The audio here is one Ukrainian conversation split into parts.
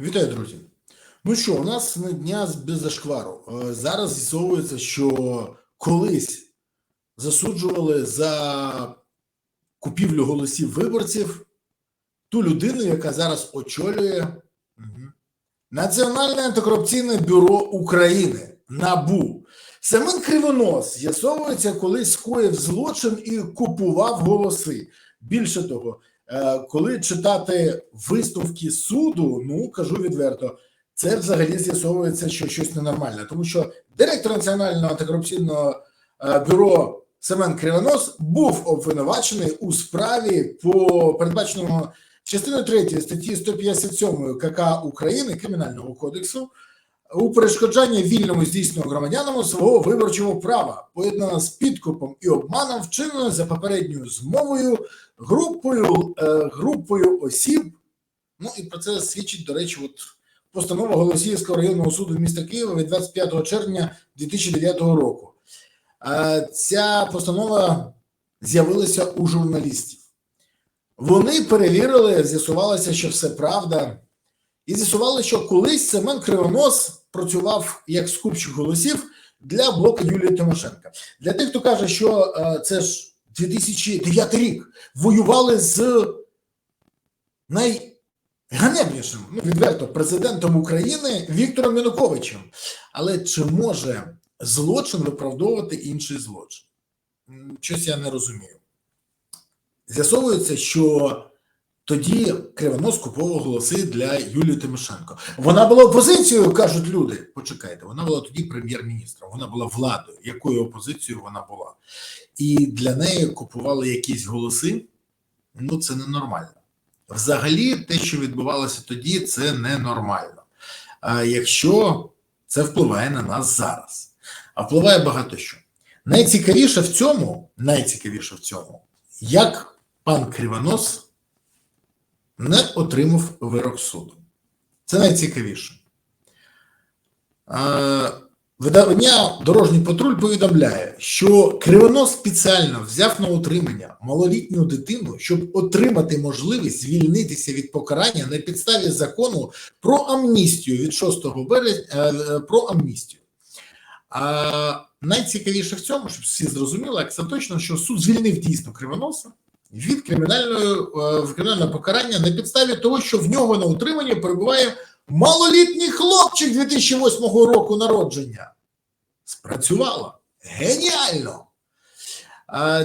Вітаю, друзі. Ну що, у нас не дня без зашквару. Е, Зараз з'ясовується, що колись засуджували за купівлю голосів виборців ту людину, яка зараз очолює Національне антикорупційне бюро України НАБУ. Семен Кривонос з'ясовується, колись скоїв злочин і купував голоси. Більше того, коли читати висновки суду, ну кажу відверто, це взагалі з'ясовується, що щось ненормальне, тому що директор Національного антикорупційного е, бюро Семен Кривонос був обвинувачений у справі по передбаченому частиною 3 статті 157 КК України Кримінального кодексу у перешкоджанні вільному здійсненню громадянам свого виборчого права, поєднано з підкупом і обманом, вчинено за попередньою змовою групою, е, групою осіб. Ну і про це свідчить, до речі, от постанова Голосіївського районного суду міста Києва від 25 червня 2009 року. Е, ця постанова з'явилася у журналістів. Вони перевірили, з'ясувалося, що все правда. І з'ясували, що колись Семен Кривонос працював як скупщик голосів для блока Юлії Тимошенка. Для тих, хто каже, що е, це ж 2009 рік воювали з найганебнішим, ну відверто, президентом України Віктором Януковичем. Але чи може злочин виправдовувати інший злочин? Щось я не розумію. З'ясовується, що тоді Кривонос куповував голоси для Юлії Тимошенко. Вона була опозицією, кажуть люди. Почекайте, вона була тоді прем'єр-міністром, вона була владою. Якою опозицією вона була? І для неї купували якісь голоси. Ну, це ненормально. Взагалі, те, що відбувалося тоді, це ненормально. А якщо це впливає на нас зараз, а впливає багато що. Найцікавіше в цьому, найцікавіше в цьому, як пан Кривонос не отримав вирок суду. Це найцікавіше. Е, Видання Дорожній патруль повідомляє, що Кривонос спеціально взяв на утримання малолітню дитину, щоб отримати можливість звільнитися від покарання на підставі закону про амністію від 6 березня е, про амністію. А найцікавіше в цьому, щоб всі зрозуміли, як це точно, що суд звільнив дійсно Кривоноса від кримінальної е, кримінального покарання на підставі того, що в нього на утриманні перебуває малолітній хлопчик 2008 року народження. Спрацювало геніально.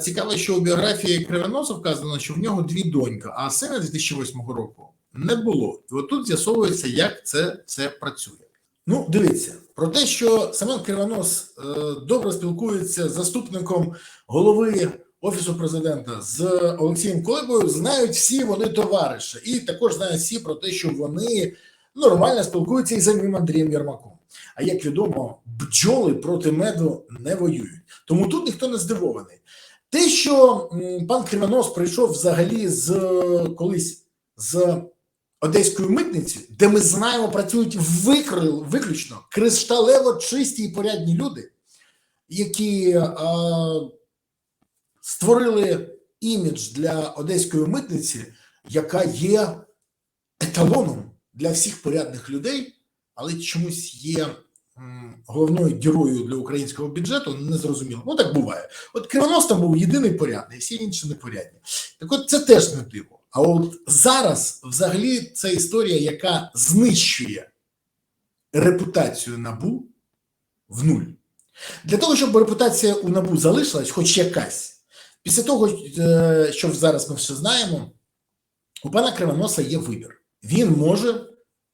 Цікаво, що у біографії Кривоноса вказано, що в нього дві доньки, а сина 2008 року не було. І отут з'ясовується, як це, це працює. Ну, дивіться, про те, що Семен Кривонос е, добре спілкується з заступником голови Офісу президента з Олексієм Колебою, знають всі вони товариші. І також знають всі про те, що вони нормально спілкуються із самим Андрієм Єрмаком. А як відомо, бджоли проти меду не воюють. Тому тут ніхто не здивований. Те, що пан Кривонос прийшов взагалі з колись з Одеської митниці, де ми знаємо, працюють викрил, виключно кришталево чисті і порядні люди, які е, створили імідж для одеської митниці, яка є еталоном для всіх порядних людей, але чомусь є головною дірою для українського бюджету, не зрозуміло. Ну так буває. От Кривонос там був єдиний порядний, всі інші непорядні. Так от це теж не диво. А от зараз, взагалі, це історія, яка знищує репутацію набу в нуль. Для того, щоб репутація у набу залишилась, хоч якась, після того, е, що зараз ми все знаємо, у пана Кривоноса є вибір. Він може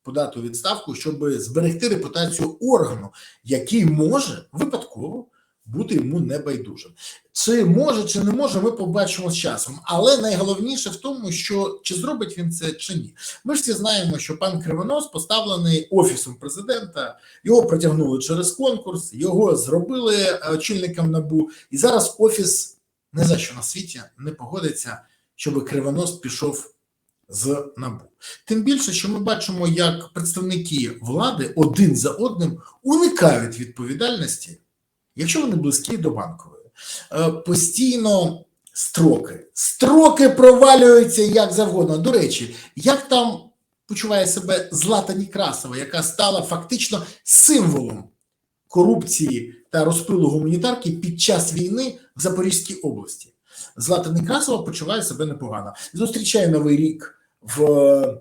подати у відставку, щоб зберегти репутацію органу, який може випадково бути йому небайдужим. Чи може, чи не може, ми побачимо з часом. Але найголовніше в тому, що чи зробить він це чи ні. Ми ж всі знаємо, що пан Кривонос поставлений офісом президента, його протягнули через конкурс, його зробили е, очільником набу, і зараз офіс не за що на світі не погодиться, щоб Кривонос пішов з набу. Тим більше, що ми бачимо, як представники влади один за одним уникають відповідальності, якщо вони близькі до банкової. Е, Постійно строки. Строки провалюються як завгодно. До речі, як там почуває себе Злата Некрасова, яка стала фактично символом корупції та розпилу гуманітарки під час війни в Запорізькій області. Злата Некрасова почуває себе непогано. Зустрічає новий рік в е,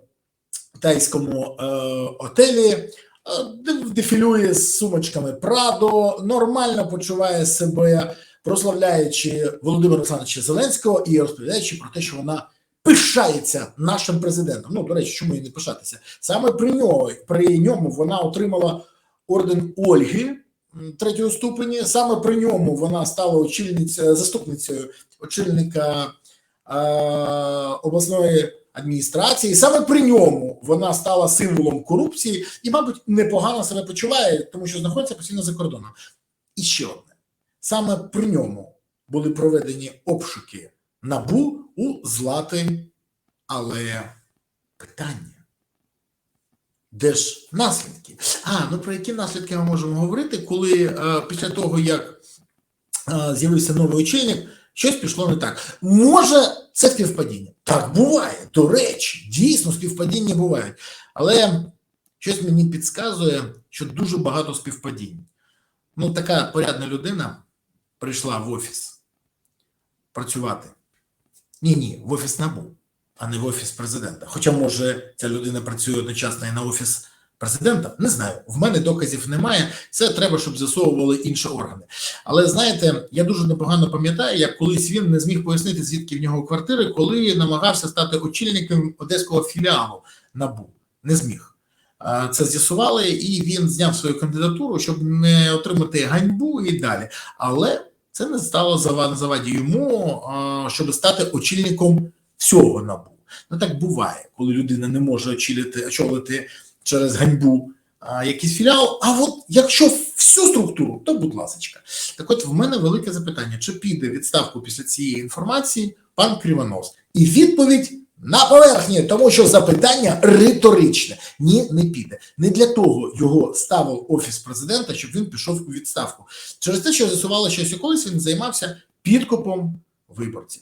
тайському е, отелі, е, дефілює з сумочками Прадо, нормально почуває себе, прославляючи Володимира Олександровича Зеленського і розповідаючи про те, що вона пишається нашим президентом. Ну, до речі, чому і не пишатися? Саме при ньому, при ньому вона отримала орден Ольги третього ступені. Саме при ньому вона стала очільницею, заступницею очільника е, обласної адміністрації. Саме при ньому вона стала символом корупції і, мабуть, непогано себе почуває, тому що знаходиться постійно за кордоном. І ще одне: саме при ньому були проведені обшуки набу у Злати, але питання. Де ж наслідки? А, ну про які наслідки ми можемо говорити, коли е, після того, як е, з'явився новий очільник, щось пішло не так. Може, це співпадіння. Так буває. До речі, дійсно співпадіння бувають. Але щось мені підказує, що дуже багато співпадінь. Ну, така порядна людина прийшла в офіс працювати. Ні, ні, в офіс набу, а не в офіс президента. Хоча, може, ця людина працює одночасно і на офіс президента. Не знаю. В мене доказів немає. Це треба, щоб з'ясовували інші органи. Але знаєте, я дуже непогано пам'ятаю, як колись він не зміг пояснити, звідки в нього квартири, коли намагався стати очільником одеського філіалу НАБУ. Не зміг. Це з'ясували, і він зняв свою кандидатуру, щоб не отримати ганьбу і далі. Але це не стало заваді йому, щоб стати очільником всього НАБУ. Ну так буває, коли людина не може очолити, очолити через ганьбу а, якийсь філіал. А от якщо всю структуру, то будь ласка. Так от в мене велике запитання: чи піде відставку після цієї інформації пан Кривонос? І відповідь на поверхні, тому що запитання риторичне. Ні, не піде. Не для того його ставив офіс президента, щоб він пішов у відставку. Через те, що з'ясувало, що колись він займався підкупом виборців.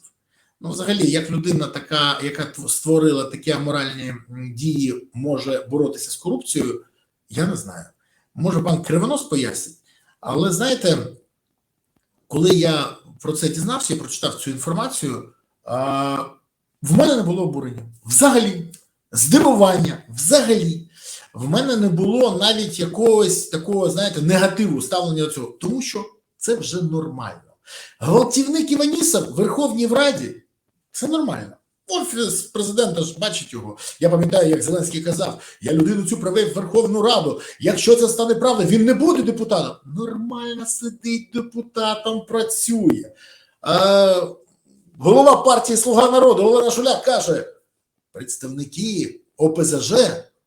Ну, взагалі, як людина, така, яка тв- створила такі аморальні дії, може боротися з корупцією, я не знаю. Може, пан Кривонос пояснить. Але знаєте, коли я про це дізнався і прочитав цю інформацію, а, в мене не було обурення. Взагалі, здивування, взагалі. В мене не було навіть якогось такого, знаєте, негативу ставлення до цього, тому що це вже нормально. Гвалтівник Іванісов в Верховній Раді це нормально. Офіс президента ж бачить його. Я пам'ятаю, як Зеленський казав: я людину цю привів в Верховну Раду. Якщо це стане правда, він не буде депутатом. Нормально сидить депутатом, працює. Е, голова партії Слуга народу Олена Шуляк каже: представники ОПЗЖ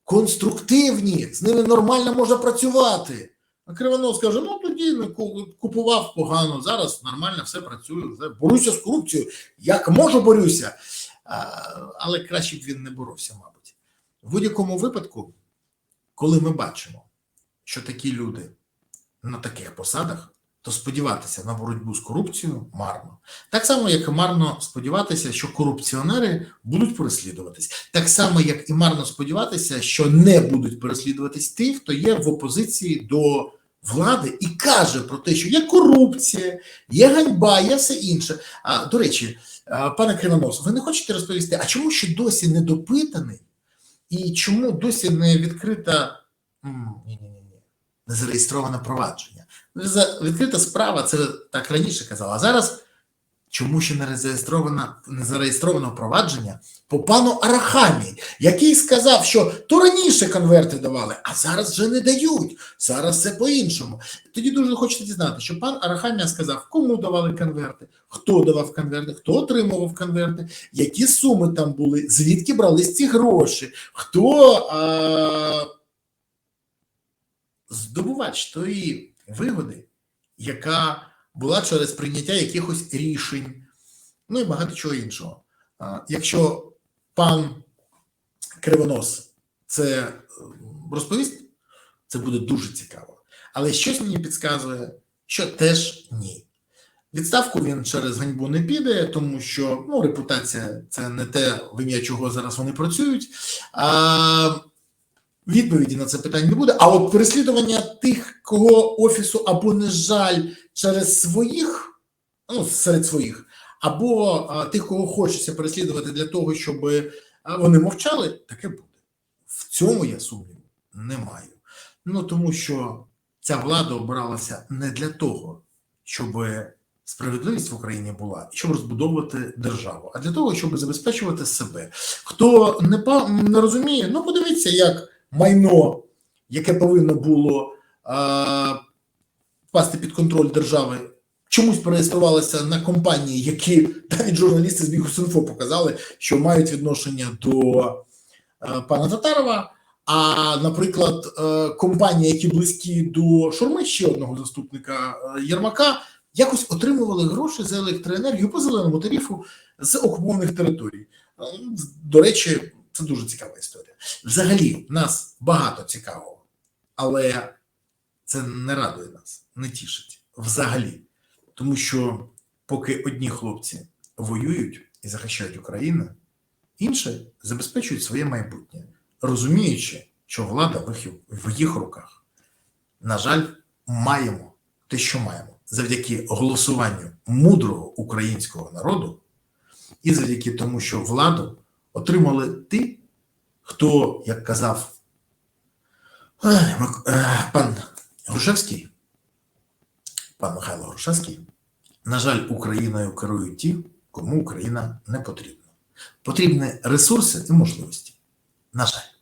конструктивні, з ними нормально можна працювати. Кривонос каже: ну тоді купував погано, зараз нормально все працює, все. борюся з корупцією. Як можу, борюся. Але краще б він не боровся, мабуть. В будь-якому випадку, коли ми бачимо, що такі люди на таких посадах, то сподіватися на боротьбу з корупцією марно. Так само, як і марно сподіватися, що корупціонери будуть переслідуватись. Так само, як і марно сподіватися, що не будуть переслідуватись ті, хто є в опозиції до влади і каже про те, що є корупція, є ганьба, є все інше. А до речі, пане Кривонос, ви не хочете розповісти, а чому ще досі не допитаний, і чому досі не відкрита м, ні-ні-ні, не зареєстроване провадження? Відкрита справа, це так раніше казала. А зараз чому ще не зареєстровано, не зареєстровано провадження по пану Арахамі, який сказав, що то раніше конверти давали, а зараз вже не дають. Зараз все по-іншому. Тоді дуже хочете дізнати, що пан Арахамія сказав, кому давали конверти, хто давав конверти, хто отримував конверти, які суми там були, звідки брались ці гроші, хто а, здобувач тої вигоди, яка була через прийняття якихось рішень, ну і багато чого іншого. Якщо пан Кривонос це е, розповість, це буде дуже цікаво. Але щось мені підказує, що теж ні. Відставку він через ганьбу не піде, тому що ну, репутація це не те, в ім'я чого зараз вони працюють. А, Відповіді на це питання не буде. А от переслідування тих, кого офісу або не жаль через своїх, ну серед своїх, або а, тих, кого хочеться переслідувати для того, щоб вони мовчали, таке буде. В цьому я сумніву не маю. Ну тому що ця влада обиралася не для того, щоб справедливість в Україні була щоб розбудовувати державу, а для того, щоб забезпечувати себе. Хто не не розуміє, ну подивіться, як майно, яке повинно було впасти під контроль держави, чомусь переєструвалося на компанії, які навіть журналісти з Бігусинфо показали, що мають відношення до е, пана Татарова. А, наприклад, е, компанії, які близькі до Шурми, ще одного заступника е, Єрмака, якось отримували гроші за електроенергію по зеленому тарифу з окупованих територій. Е, До речі, це дуже цікава історія. Взагалі, нас багато цікавого, але це не радує нас, не тішить взагалі. Тому що поки одні хлопці воюють і захищають Україну, інші забезпечують своє майбутнє, розуміючи, що влада в їх, руках. На жаль, маємо те, що маємо, завдяки голосуванню мудрого українського народу, і завдяки тому, що владу отримали ті, хто, як казав е, е, пан Грушевський, пан Михайло Грушевський, на жаль, Україною керують ті, кому Україна не потрібна. Потрібні ресурси і можливості. На жаль.